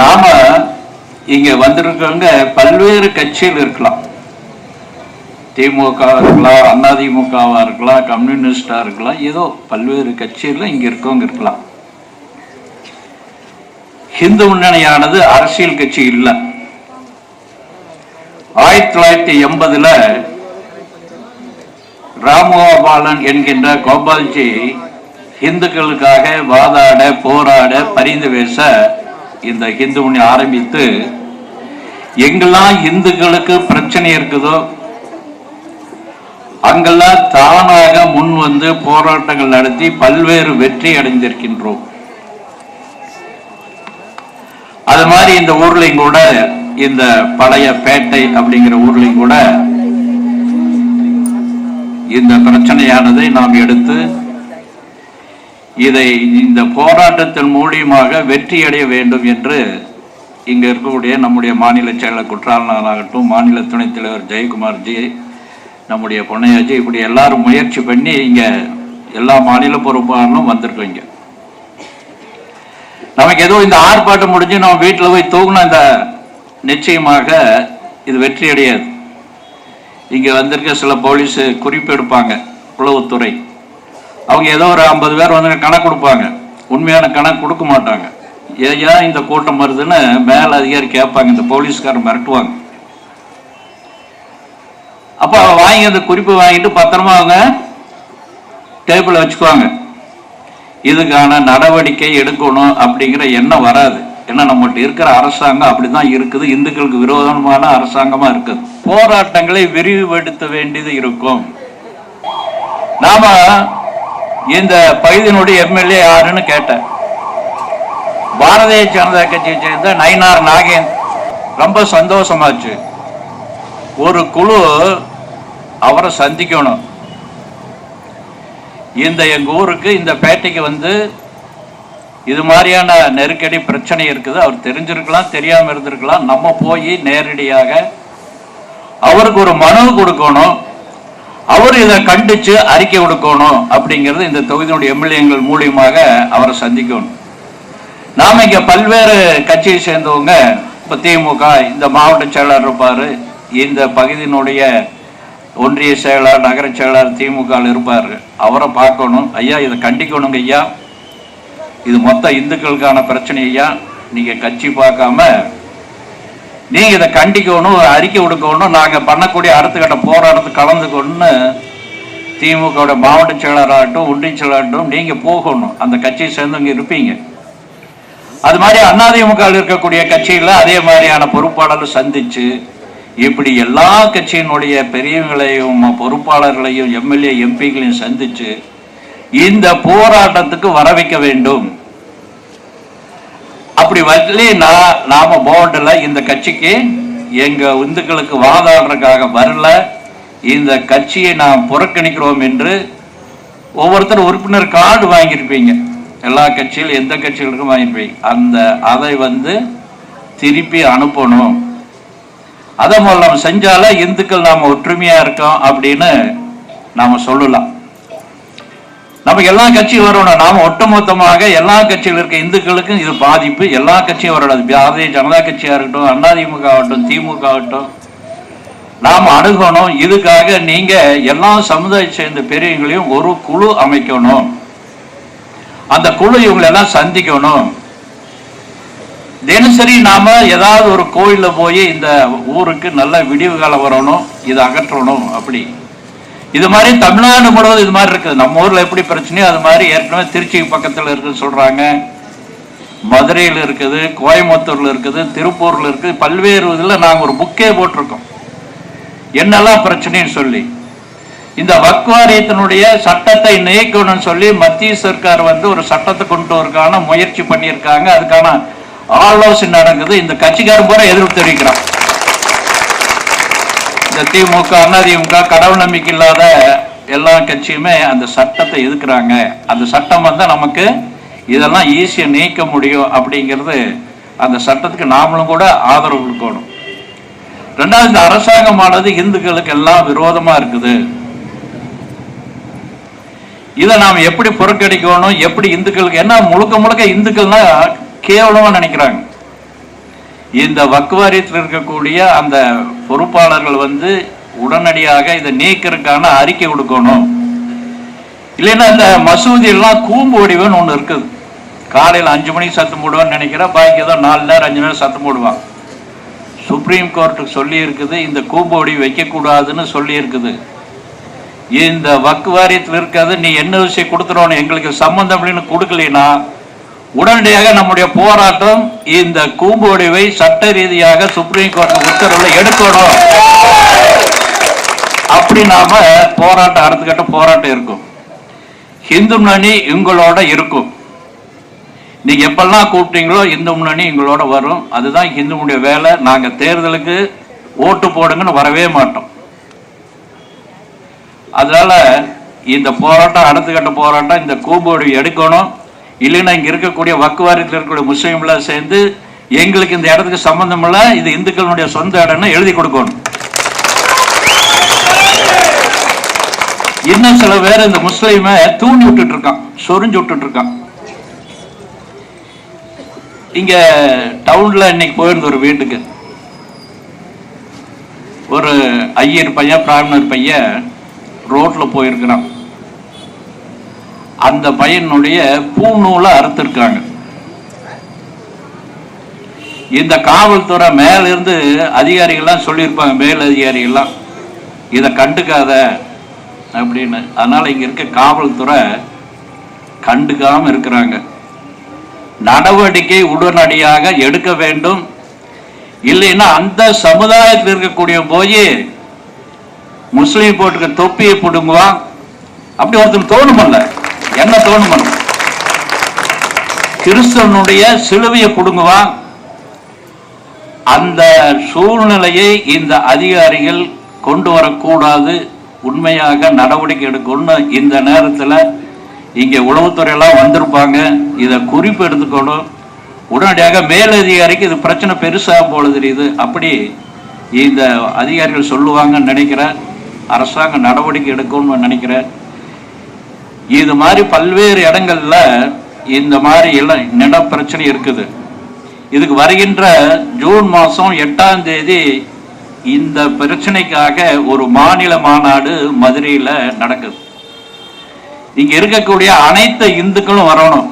நாம இங்க வந்திருக்கவங்க பல்வேறு கட்சியில் இருக்கலாம். திமுக இருக்கலாம் அதிமுகவா இருக்கலாம் கம்யூனிஸ்டா இருக்கலாம் ஏதோ பல்வேறு கட்சியில் இங்க இருக்கவங்க இருக்கலாம். ஹிந்து முன்னணியானது அரசியல் கட்சி இல்லை. ஆயிரத்தி தொள்ளாயிரத்தி எண்பதுல ராமகோபாலன் என்கின்ற கோபால்ஜி இந்துக்களுக்காக வாதாட போராட பரிந்து பேச இந்த ஹிந்து மணி ஆரம்பித்து எங்கெல்லாம் இந்துக்களுக்கு பிரச்சனை இருக்குதோ அங்கெல்லாம் தானாக முன் வந்து போராட்டங்கள் நடத்தி பல்வேறு வெற்றி அடைந்திருக்கின்றோம். அது மாதிரி இந்த ஊர்லையும் கூட இந்த பழைய பேட்டை அப்படிங்கிற ஊர்லையும் கூட இந்த பிரச்சனையானதை நாம் எடுத்து இதை இந்த போராட்டத்தின் மூலியமாக வெற்றி அடைய வேண்டும் என்று இங்கே இருக்கக்கூடிய நம்முடைய மாநில செயலர் குற்றாலனாகட்டும் மாநில துணைத் தலைவர் ஜெயக்குமார் ஜி நம்முடைய பொன்னையாஜி இப்படி எல்லாரும் முயற்சி பண்ணி இங்கே எல்லா மாநில பொறுப்பாளர்களும் வந்திருக்கோம் இங்கே. நமக்கு ஏதோ இந்த ஆர்ப்பாட்டம் முடிஞ்சு நம்ம வீட்டில் போய் தூங்கினோம் இந்த நிச்சயமாக இது வெற்றி அடையாது இங்கே வந்திருக்க சில போலீஸு குறிப்பு எடுப்பாங்க உளவுத்துறை. அவங்க ஏதோ ஒரு ஐம்பது பேர் வந்து கணக்கு கொடுப்பாங்க. உண்மையான கணக்கு கொடுக்க மாட்டாங்க. ஏன் இந்த கூட்டம் வருதுன்னு மேல அதிகாரி கேட்பாங்க. இந்த போலீஸ்காரர் மிரட்டுவாங்க. அப்போ வாங்கி அந்த குறிப்பு வாங்கிட்டு பத்திரமா அவங்க டேபிளில் வச்சுக்குவாங்க. இதுக்கான நடவடிக்கை எடுக்கணும் அப்படிங்கிற எண்ணம் வராது. ஏன்னா நம்மகிட்ட இருக்கிற அரசாங்கம் அப்படிதான் இருக்குது. இந்துக்களுக்கு விரோதமான அரசாங்கமா இருக்குது. போராட்டங்களை விரிவுபடுத்த வேண்டியது இருக்கும். நாம இந்த பகுதியினுடைய எம்எல்ஏ யாருன்னு கேட்டேன். பாரதிய ஜனதா கட்சியை சேர்ந்த நயினார் நாகேன் ரொம்ப சந்தோஷமாச்சு. ஒரு குழு அவரை சந்திக்கணும். இந்த எங்க ஊருக்கு இந்த பேட்டைக்கு வந்து இது மாதிரியான நெருக்கடி பிரச்சனை இருக்குது. அவர் தெரிஞ்சிருக்கலாம் தெரியாமல் இருந்திருக்கலாம். நம்ம போய் நேரடியாக அவருக்கு ஒரு மனு கொடுக்கணும். அவர் இதை கண்டிச்சு அறிக்கை கொடுக்கணும் அப்படிங்கிறது இந்த தொகுதியினுடைய எம்எல்ஏங்கள் மூலியமாக அவரை சந்திக்கணும். நாம இங்க பல்வேறு கட்சியை சேர்ந்தவங்க இப்ப திமுக இந்த மாவட்ட செயலாளர் இருப்பார். இந்த பகுதியினுடைய ஒன்றிய செயலாளர் நகர செயலாளர் திமுக இருப்பார். அவரை பார்க்கணும். ஐயா இதை கண்டிக்கணுங்க ஐயா. இது மொத்த இந்துக்களுக்கான பிரச்சனை ஐயா. நீங்க கட்சி பார்க்காம நீங்க இதை கண்டிக்கணும் அறிக்கை கொடுக்கணும் நாங்க பண்ணக்கூடிய அடுத்த கட்ட போராட்டத்துக்கு கலந்துக்கணும்னு திமுக மாவட்ட செயலராகட்டும் ஒன்றிய செயலாளராகட்டும் நீங்க போகணும். அந்த கட்சியை சேர்ந்தவங்க இருப்பீங்க. அது மாதிரி அதிமுக இருக்கக்கூடிய கட்சிகளில் அதே மாதிரியான பொறுப்பாளர்கள் சந்திச்சு இப்படி எல்லா கட்சியினுடைய பெரியவங்களையும் பொறுப்பாளர்களையும் எம்எல்ஏ எம்பிகளையும் சந்திச்சு இந்த போராட்டத்துக்கு வர வைக்க வேண்டும். அப்படி வரலன்னா நான் நாம போர்டில் இந்த கட்சிக்கு எங்க இந்துக்களுக்கு வாதாடுறதுக்காக வரல. இந்த கட்சியை நாம் புறக்கணிக்கிறோம் என்று ஒவ்வொருத்தர் உறுப்பினர் கார்டு வாங்கியிருப்பீங்க. எல்லா கட்சியிலும் எந்த கட்சிகளுக்கும் வாங்கியிருப்பீங்க. அந்த அதை வந்து திருப்பி அனுப்பணும். அதை மூலம் செஞ்சால இந்துக்கள் நாம ஒற்றுமையா இருக்கோம் அப்படின்னு நாம சொல்லலாம். நமக்கு எல்லா கட்சியும் வரணும் நாம ஒட்டுமொத்தமாக எல்லா கட்சியில் இருக்க இந்துக்களுக்கும் இது பாதிப்பு. எல்லா கட்சியும் வரணும் பாரதிய ஜனதா கட்சியா இருக்கட்டும் அதிமுக ஆகட்டும் திமுக ஆகட்டும். நாம் அணுகணும். இதுக்காக நீங்க எல்லா சமுதாய சேர்ந்த பெரியவங்களையும் ஒரு குழு அமைக்கணும். அந்த குழு இவங்களை எல்லாம் சந்திக்கணும். தினசரி நாம ஏதாவது ஒரு கோயிலில் போய் இந்த ஊருக்கு நல்ல விடிவு காலம் வரணும். இதை அகற்றணும். அப்படி. இது மாதிரி தமிழ்நாடு முழுவதும் இது மாதிரி இருக்குது. நம்ம ஊரில் எப்படி பிரச்சனையோ அது மாதிரி ஏற்கனவே திருச்சி பக்கத்தில் இருக்குன்னு சொல்கிறாங்க மதுரையில் இருக்குது கோயம்புத்தூரில் இருக்குது திருப்பூரில் இருக்குது. பல்வேறு இதில் நாங்கள் ஒரு புக்கே போட்டிருக்கோம். என்னெல்லாம் பிரச்சனைன்னு சொல்லி. இந்த வக்வாரியத்தினுடைய சட்டத்தை நீக்கணும்னு சொல்லி மத்திய சர்க்கார் வந்து ஒரு சட்டத்தை கொண்டு வரக்கான முயற்சி பண்ணியிருக்காங்க. அதுக்கான ஆலோசனை நடக்குது. இந்த கட்சிக்காரன் பூரா எதிர்ப்பு தெரிவிக்கிறான். இந்த திமுக அதிமுக கடவுள் நம்பிக்கை இல்லாத எல்லா கட்சியுமே அந்த சட்டத்தை எதுக்குறாங்க அந்த சட்டம் வந்து நமக்கு இதெல்லாம் ஈஸியாக நீக்க முடியும் அப்படிங்கிறது அந்த சட்டத்துக்கு நாமளும் கூட ஆதரவு கொடுக்கணும். ரெண்டாவது இந்த அரசாங்கமானது இந்துக்களுக்கு எல்லாம் விரோதமா இருக்குது. இதை நாம் எப்படி புறக்கணிக்கணும்? எப்படி இந்துக்களுக்கு என்ன முழுக்க முழுக்க இந்துக்கள்னா கேவலமா நினைக்கிறாங்க. இந்த வக்குவாரியத்தில் இருக்கக்கூடிய அந்த பொறுப்பாளர்கள் வந்து உடனடியாக இதை நீக்கிறதுக்கான அறிக்கை கொடுக்கணும். இல்லைன்னா இந்த மசூதியெல்லாம் கூம்பு வடிவம்னு ஒன்று இருக்குது. காலையில் அஞ்சு மணிக்கு சத்தம் போடுவான்னு நினைக்கிறேன் பாக்கி ஏதோ நாலு நேரம் அஞ்சு நேரம் சத்தம் போடுவான். சுப்ரீம் கோர்ட்டுக்கு சொல்லி இருக்குது இந்த கூம்பு வடிவு வைக்கக்கூடாதுன்னு சொல்லி இருக்குது. இந்த வக்கு வாரியத்தில் இருக்கிறது நீ என்ன விஷயம் கொடுத்துறோன்னு எங்களுக்கு சம்மந்தம் அப்படின்னு கொடுக்கலைன்னா உடனடியாக நம்முடைய போராட்டம் இந்த கூம்பு வடிவை சட்ட ரீதியாக சுப்ரீம் கோர்ட் உத்தரவுல எடுக்கணும் அப்படி நாம போராட்டம் அடுத்த கட்ட போராட்டம் இருக்கும். இந்து முன்னணி உங்களோட இருக்கும். நீங்க எப்பெல்லாம் கூப்பிட்டீங்களோ இந்து முன்னணி எங்களோட வரும். அதுதான் இந்துனுடைய வேலை. நாங்க தேர்தலுக்கு ஓட்டு போடுங்கன்னு வரவே மாட்டோம். அதனால இந்த போராட்டம் அடுத்த கட்ட போராட்டம் இந்த கூம்போடு எடுக்கணும். இல்லைன்னா இங்க இருக்கக்கூடிய வக்குவாரத்தில் இருக்கக்கூடிய முஸ்லீம்லாம் சேர்ந்து எங்களுக்கு இந்த இடத்துக்கு சம்பந்தம் இல்லை இது இந்துக்களுடைய சொந்த இடம்னு எழுதி கொடுக்கணும். இன்னும் சில பேர் இந்த முஸ்லீமை தூண்டி விட்டுட்டு இருக்கான் சொரிஞ்சு விட்டுட்டு இருக்கான். இங்க டவுன்ல இன்னைக்கு போயிருந்த ஒரு வீட்டுக்கு. ஒரு ஐயர் பையன் பிராமணர் பையன் ரோட்ல போயிருக்கிறான். அந்த பையனுடைய பூநூலை அறுத்திருக்காங்க. இந்த காவல்துறை மேல இருந்து அதிகாரிகள்லாம் சொல்லியிருப்பாங்க மேல் அதிகாரிகள்லாம் இதை கண்டுக்காத அப்படின்னு. அதனால இங்க இருக்க காவல்துறை கண்டுக்காம இருக்கிறாங்க. நடவடிக்கை உடனடியாக எடுக்க வேண்டும். இல்லைன்னா அந்த சமுதாயத்தில் இருக்கக்கூடிய போய் முஸ்லீம் போட்டுக்க தொப்பியை பிடுங்குவான் அப்படி ஒருத்தன் தோணுமல்ல என்ன தோணுமல்ல கிறிஸ்தவனுடைய சிலுவையை கொடுங்குவான் அந்த சூழ்நிலையை இந்த அதிகாரிகள் கொண்டு வரக்கூடாது. உண்மையாக நடவடிக்கை எடுக்கணும்னு இந்த நேரத்தில் இங்கே உளவுத்துறையெல்லாம் வந்திருப்பாங்க. இதை குறிப்பு எடுத்துக்கணும். உடனடியாக மேலதிகாரிக்கு இது பிரச்சனை பெருசாக போல தெரியுது. அப்படி இந்த அதிகாரிகள் சொல்லுவாங்கன்னு நினைக்கிறேன். அரசாங்கம் நடவடிக்கை எடுக்கணும்னு நினைக்கிறேன். இது மாதிரி பல்வேறு இடங்கள்ல இந்த மாதிரி எல்லாம் நில பிரச்சனை இருக்குது. இதுக்கு வருகின்ற ஜூன் மாதம் எட்டாம் தேதி இந்த பிரச்சனைக்காக ஒரு மாநில மாநாடு மதுரையில் நடக்குது. இங்க இருக்கக்கூடிய அனைத்து இந்துக்களும் வரணும்.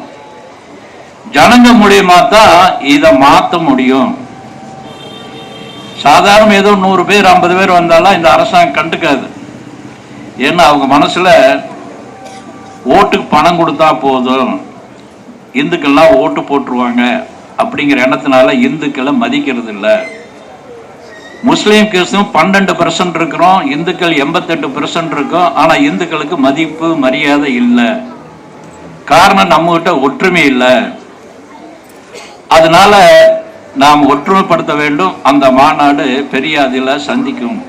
ஜனங்க மூலியமா தான் இதை மாத்த முடியும். சாதாரண ஏதோ நூறு பேர் ஐம்பது பேர் வந்தாலும் இந்த அரசாங்கம் கண்டுக்காது. ஏன்னா அவங்க மனசுல ஓட்டுக்கு பணம் கொடுத்தா போதும். இந்துக்கள்லாம் ஓட்டு போட்டுருவாங்க. அப்படிங்கிற எண்ணத்தினால இந்துக்களை மதிக்கிறது இல்லை முஸ்லீம் கிறிஸ்துவம் பன்னெண்டு பெர்சன்ட் இருக்கிறோம். இந்துக்கள் எண்பத்தெட்டு பெர்சன்ட் இருக்கோம். ஆனால் இந்துக்களுக்கு மதிப்பு மரியாதை இல்லை. காரணம் நம்மகிட்ட ஒற்றுமை இல்லை. அதனால நாம் ஒற்றுமைப்படுத்த வேண்டும். அந்த மாநாடு பெரிய அதில் சந்திக்கும்.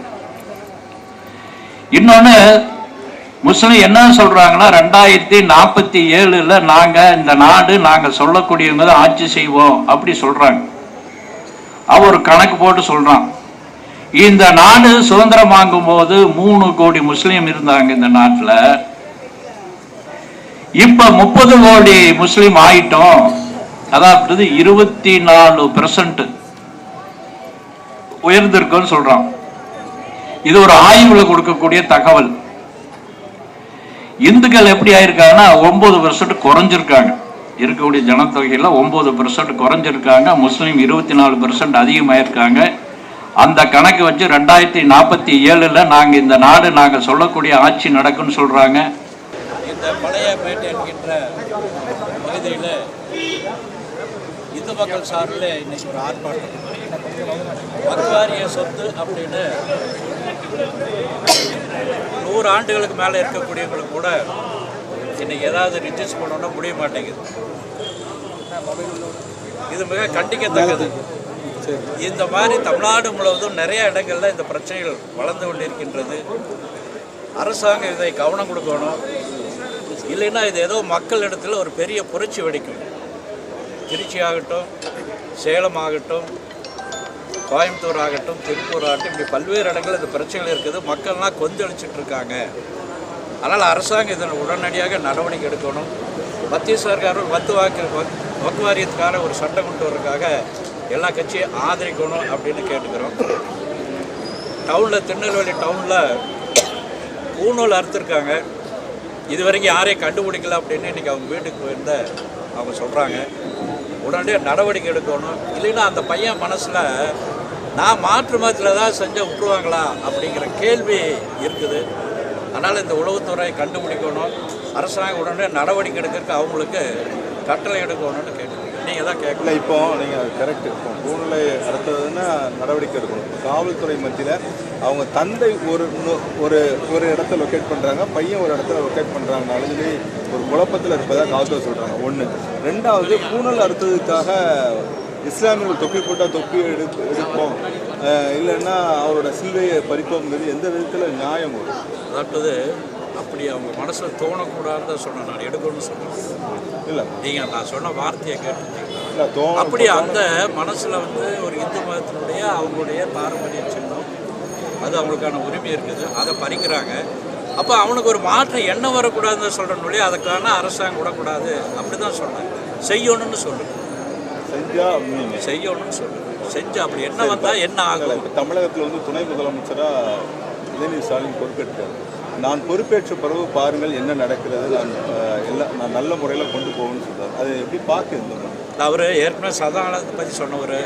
இன்னொன்று முஸ்லிம் என்ன சொல்றாங்கன்னா ரெண்டாயிரத்தி நாற்பத்தி ஏழுல நாங்க இந்த நாடு நாங்க சொல்லக்கூடியவங்க தான் ஆட்சி செய்வோம் அப்படி சொல்றாங்க. அவர் ஒரு கணக்கு போட்டு சொல்றான். இந்த நாடு சுதந்திரம் வாங்கும் போது மூணு கோடி முஸ்லீம் இருந்தாங்க இந்த நாட்டில். இப்ப முப்பது கோடி முஸ்லீம் ஆயிட்டோம். அதாவது இருபத்தி நாலு பெர்சன்ட் உயர்ந்திருக்குன்னு சொல்றான். இது ஒரு ஆய்வுல கொடுக்கக்கூடிய தகவல். இந்துக்கள் எப்படி ஆயிருக்காங்கன்னா ஒன்பது பெர்சன்ட் குறைஞ்சிருக்காங்க. இருக்கக்கூடிய ஜனத்தொகையில் ஒன்பது பெர்சன்ட் குறைஞ்சிருக்காங்க. முஸ்லீம் இருபத்தி நாலு பெர்சன்ட் அதிகமாயிருக்காங்க. அந்த கணக்கு வச்சு ரெண்டாயிரத்தி நாற்பத்தி ஏழில் நாங்கள் இந்த நாடு நாங்கள் சொல்லக்கூடிய ஆட்சி நடக்கும்னு சொல்கிறாங்க இந்த பழைய பேட்டை என்கின்ற பகுதியில் இந்து மக்கள் சார்பில் இன்னைக்கு ஒரு ஆர்ப்பாட்டம். சொத்து அப்படின்னு நூறு ஆண்டுகளுக்கு மேலே இருக்கக்கூடியவங்களுக்கு கூட இன்னைக்கு ஏதாவது ரிஜிஸ்ட் பண்ணோன்னா முடிய மாட்டேங்குது. இது மிக கண்டிக்கத்தக்கது. இந்த மாதிரி தமிழ்நாடு முழுவதும் நிறைய இடங்கள்ல இந்த பிரச்சனைகள் வளர்ந்து கொண்டிருக்கின்றது. அரசாங்கம் இதை கவனம் கொடுக்கணும். இல்லைன்னா இது ஏதோ மக்கள் இடத்துல ஒரு பெரிய புரட்சி வெடிக்கும். திருச்சி ஆகட்டும் சேலம் ஆகட்டும் கோயம்புத்தூர் ஆகட்டும் திருப்பூர் ஆகட்டும் இப்படி பல்வேறு இடங்களில் இந்த பிரச்சனைகள் இருக்குது. மக்கள்லாம் கொந்தளிச்சுட்டு இருக்காங்க அதனால் அரசாங்கம் இதில் உடனடியாக நடவடிக்கை எடுக்கணும். மத்திய சர்க்காரும் வத்து வாக்கு வக்- வக்கு வாரியத்துக்கான ஒரு சட்டம் கொண்டு வர்றதுக்காக எல்லா கட்சியும் ஆதரிக்கணும் அப்படின்னு கேட்டுக்கிறோம். டவுனில் திருநெல்வேலி டவுனில் பூநூல் அறுத்துருக்காங்க. இது வரைக்கும் யாரையும் கண்டுபிடிக்கல அப்படின்னு இன்றைக்கி அவங்க வீட்டுக்கு போயிருந்த அவங்க சொல்கிறாங்க உடனடியாக நடவடிக்கை எடுக்கணும். இல்லைன்னா அந்த பையன் மனசில் நான் மாற்று மதத்தில் தான் செஞ்சால் விட்டுருவாங்களா அப்படிங்கிற கேள்வி இருக்குது. அதனால் இந்த உளவுத்துறை கண்டுபிடிக்கணும். அரசாங்கம் உடனே நடவடிக்கை எடுக்கிறதுக்கு அவங்களுக்கு கட்டளை எடுக்கணும்னு கேட்டுக்கிறேன் நீங்கள் தான் கேட்கல இப்போ நீங்கள் கரெக்ட் இப்போ பூநிலை அடுத்ததுன்னா நடவடிக்கை எடுக்கணும். காவல்துறை மத்தியில் அவங்க தந்தை ஒரு ஒரு ஒரு இடத்த லொக்கேட் பண்ணுறாங்க பையன் ஒரு இடத்துல லொக்கேட் பண்ணுறாங்கனாலும் சொல்லி ஒரு குழப்பத்தில் இருப்பதாக காவல்துறை சொல்கிறாங்க ஒன்று ரெண்டாவது பூனல் அறுத்ததுக்காக இஸ்லாமியர்கள் தொப்பி போட்டால் தொப்பி எடுப்பு எடுப்போம். இல்லைன்னா அவரோட சிலுவையை பறிப்போங்கிறது எந்த விதத்தில் நியாயம் வரும் அதாவது அப்படி அவங்க மனசில் தோணக்கூடாதுன்னு தான் சொன்னேன். நான் எடுக்கணும்னு சொன்னேன். இல்லை. நீங்கள் நான் சொன்ன வார்த்தையை கேட்டுருந்தீங்களா அப்படி அந்த மனசில் வந்து ஒரு இந்து மதத்தினுடைய அவங்களுடைய பாரம்பரிய சின்னம் அது அவங்களுக்கான உரிமை இருக்குது. அதை பறிக்கிறாங்க. அப்போ அவனுக்கு ஒரு மாற்று எண்ணம் வரக்கூடாதுன்னு சொல்கிறனொழிய அதுக்கான அரசாங்கம் விடக்கூடாது. அப்படி தான் சொன்னேன். செய்யணும்னு சொல்லு. செஞ்சால் மீன் செய்யணும்னு சொல்லு. செஞ்சு அப்படி என்ன வந்தால் என்ன ஆகும் இப்போ தமிழகத்தில் வந்து துணை முதலமைச்சராக உதயநிதி ஸ்டாலின் பொறுப்பேற்றார். நான் பொறுப்பேற்ற பிறகு பாருங்கள் என்ன நடக்கிறது. நான் எல்லாம் நான் நல்ல முறையில் கொண்டு போகணும்னு சொல்றார். அதை எப்படி பார்க்க மாதிரி? அவர் ஏற்கனவே சதானத்தை பற்றி சொன்னவர்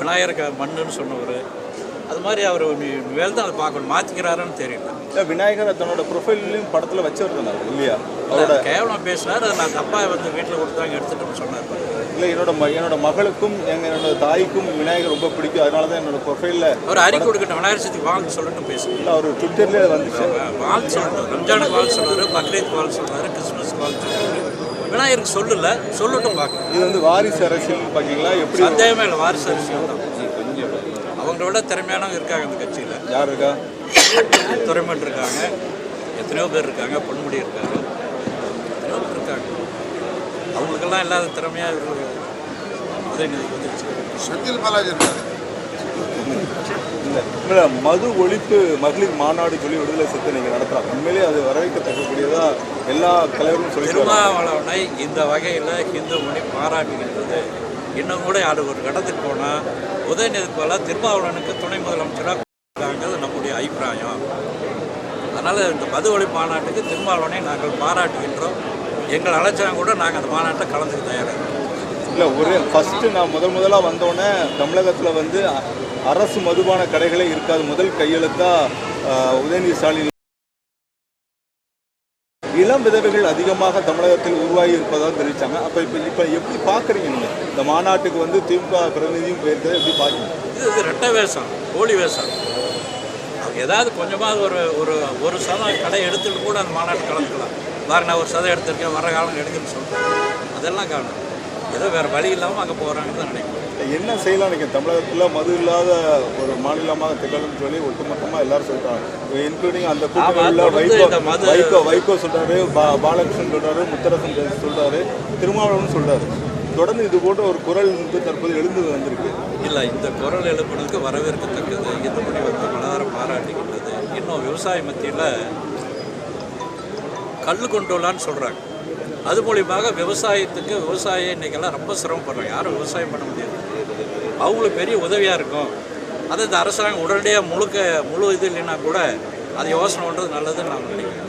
விநாயகர் மண்ணுன்னு சொன்னவர் அது மாதிரி அவர் மேல் தான் அதை பார்க்கணும். மாற்றிக்கிறாருன்னு தெரியல. இல்லை விநாயகரை தன்னோட ப்ரொஃபைல்லையும் படத்தில் அவர் இல்லையா? அவரோட கேவலம் பேசினார். அதை நான் தப்பாக வந்து வீட்டில் கொடுத்தாங்க எடுத்துட்டு சொன்னார். இல்லை என்னோட என்னோட மகளுக்கும் எங்கள் என்னோட தாய்க்கும் விநாயகர் ரொம்ப பிடிக்கும். அதனால தான் என்னோட ப்ரொஃபைலில் அவர் அறிக்கை கொடுக்கட்டும். விநாயகர் சதுர்த்தி வாழ்த்து சொல்லட்டும் பேசுங்க இல்லை அவர் ட்விட்டர்லேயே வந்துச்சு. வாழ்த்து சொல்லட்டும். ரம்ஜானுக்கு வாழ்த்து சொன்னார் பக்ரீத் வாழ்த்து சொன்னார் கிறிஸ்மஸ்க்கு வாழ்த்து சொன்னார் விநாயகருக்கு சொல்லல சொல்லட்டும் பார்க்கலாம். இது வந்து வாரிசு அரசியல் பார்த்தீங்களா எப்படி சந்தேகமே இல்லை வாரிசு அரசியல் தான். அவங்கள விட திறமையானவங்க இருக்காங்க இந்த கட்சியில். யார் இருக்கா? துறைமன் இருக்காங்க எத்தனையோ பேர் இருக்காங்க பொன்முடி இருக்காங்க எத்தனையோ பேர் இருக்காங்க அவங்களுக்கெல்லாம் இல்லாத திறமையாக இவர்கள் உதயநிதி வந்துருச்சு செந்தில் பாலாஜி இல்லை மது ஒழிப்பு மகளிர் மாநாடு சொல்லி விடுதலை சிறுத்தை நீங்கள் நடத்துகிறாங்க உண்மையிலேயே அது வரவேற்கத்தக்கக்கூடியதாக எல்லா தலைவரும் வராங்க. திருமாவளவனை இந்த வகையில் இந்து மொழி பாராட்டுகின்றது இன்னும் கூட அது ஒரு கடத்துக்கு போனால் உதயநிதி போல திருமாவளவனுக்கு துணை முதலமைச்சராக கொடுத்தாங்கிறது நம்முடைய அபிப்பிராயம். அதனால் இந்த மது ஒழி மாநாட்டுக்கு திருமாவளவனை நாங்கள் பாராட்டுகின்றோம். எங்கள் அழைச்சாங்க கூட நாங்கள் அந்த மாநாட்டில் கலந்துக்க தயாராக இல்லை ஒரே ஃபஸ்ட்டு நான் முதல் முதலாக வந்தோடனே தமிழகத்தில் வந்து அரசு மதுபான கடைகளே இருக்காது. முதல் கையெழுத்தா ஆஹ், உதயநிதி ஸ்டாலின் இளம் விதவைகள் அதிகமாக தமிழகத்தில் உருவாகி இருப்பதாக தெரிவித்தாங்க அப்போ இப்போ இப்போ எப்படி பார்க்குறீங்க நீங்கள் இந்த மாநாட்டுக்கு வந்து திமுக பிரதிநிதியும் போயிருக்கிறது எப்படி பார்க்குறீங்க இது இது ரெட்டை வேஷம் கோழி வேஷம். ஏதாவது கொஞ்சமாவது ஒரு ஒரு ஒரு சதம் கடை எடுத்துட்டு கூட அந்த மாநாட்டு கலந்துக்கலாம். பாருங்க நான் ஒரு சதம் எடுத்திருக்கேன் வர காலம் எடுக்குன்னு சொல்கிறேன் அதெல்லாம் காணும் ஏதோ வேறு வழி இல்லாமல் அங்கே போகிறாங்கன்னு தான் நினைக்கிறேன். என்ன செய்யலாம் நீங்கள் தமிழகத்தில் மது இல்லாத ஒரு மாநிலமாக திகழும்னு சொல்லி ஒட்டுமொத்தமாக எல்லாரும் சொல்கிறாங்க இன்க்ளூடிங் அந்த கூட்டங்களில் வைகோ வைகோ சொல்கிறாரு பா பாலகிருஷ்ணன் சொல்கிறாரு முத்தரசன் சொல்கிறாரு திருமாவளவன் சொல்கிறாரு தொடர்ந்து இது போன்ற ஒரு குரல் வந்து தற்போது எழுந்து வந்திருக்கு. இல்லை இந்த குரல் எழுப்புனதுக்கு வரவேற்கத்தக்கது இந்த வந்து மனதார பாராட்டுகின்றது இன்னும் விவசாய மத்தியில் கல் கொண்டோலான்னு சொல்கிறாங்க அது மூலியமாக விவசாயத்துக்கு விவசாயம் இன்றைக்கெல்லாம் ரொம்ப சிரமப்படுறாங்க. யாரும் விவசாயம் பண்ண முடியாது. அவங்களுக்கு பெரிய உதவியாக இருக்கும். அதை இந்த அரசாங்கம் உடனடியாக முழுக்க முழு இது இல்லைன்னா கூட அதை யோசனை பண்ணுறது நல்லதுன்னு நான் நினைக்கிறேன்.